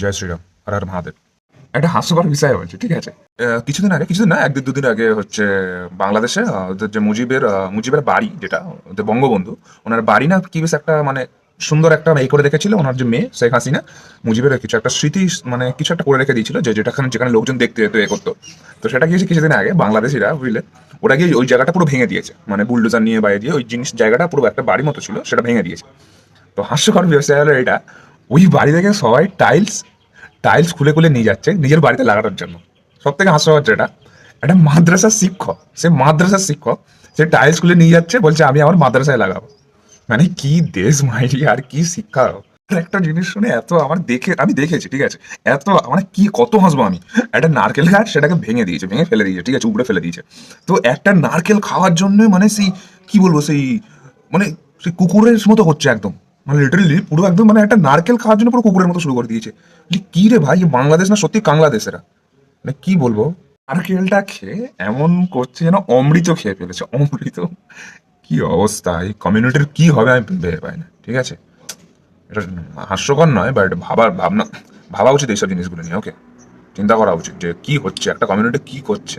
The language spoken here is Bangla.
জয় শ্রীরাম আর আর মহাদেব। একটা হাস্যকর বিষয় বলছি ঠিক আছে? কিছুদিন আগে, কিছুদিন না একদিন দুদিন আগে হচ্ছে বাংলাদেশে ওদের যে মুজিবের মুজিবের বাড়ি যেটা, ওদের বঙ্গবন্ধু, ওনার বাড়ি না কি বেশ একটা মানে সুন্দর একটা এই করে রেখেছিল, ওনার যে মেয়ে, শেখ হাসিনা, মুজিবের কিছু একটা স্মৃতি মানে কিছু একটা করে রেখে দিয়েছিল, যে যেটাখানে যেখানে লোকজন দেখতে যেত এ করতো। তো সেটা গিয়েছে কিছুদিন আগে, বাংলাদেশিরা বুঝলে, ওরা গিয়ে ওই জায়গাটা পুরো ভেঙে দিয়েছে। মানে বুলডোজার নিয়ে বাইরে দিয়ে ওই জিনিস, জায়গাটা পুরো একটা বাড়ি মতো ছিল, সেটা ভেঙে দিয়েছে। তো হাস্যকর ব্যবসায় হলো এটা ওই বাড়ি থেকে সবাই টাইলস টাইলস খুলে খুলে নিয়ে যাচ্ছে নিজের বাড়িতে লাগানোর জন্য। সব থেকে হাস্যকর যেটা, একটা মাদ্রাসার শিক্ষক, সে মাদ্রাসার শিক্ষক, সে টাইলস খুলে নিয়ে যাচ্ছে, বলছে, আমি আমার মাদ্রাসায় লাগাবো। মানে কি দেশ মাইরি, আর কি শিক্ষা। একটা জিনিস শুনে এত আমার দেখে, আমি দেখেছি, ঠিক আছে? এত মানে কি, কত হাসবো আমি? একটা নারকেল গাছ সেটাকে ভেঙে দিয়েছে, ভেঙে ফেলে দিয়েছে, ঠিক আছে? উপরে ফেলে দিয়েছে। তো একটা নারকেল খাওয়ার জন্য মানে সেই, কি বলব, সেই মানে সেই কুকুরের মতো হচ্ছে একদম। মানে লিটারেলি পুরো একদম মানে একটা নারকেল খাওয়ার জন্য পুরো কুকুরের মতো শুরু করে দিয়েছে। কি রে ভাই বাংলাদেশ না সত্যি বাংলাদেশ এরা? মানে কি বলব? নারকেলটা খেয়ে এমন করছে যেন অমৃত খেয়ে ফেলেছে। অমৃত? কি অবস্থা? এই কমিউনিটির কি হবে আমি ভেবে পাই না, ঠিক আছে? এটা হাস্যকর নয় বাট ভাবার ভাবনা, ভাবা উচিত এইসব জিনিসগুলো নিয়ে ওকে চিন্তা করা উচিত যে কি হচ্ছে, একটা কমিউনিটি কি করছে।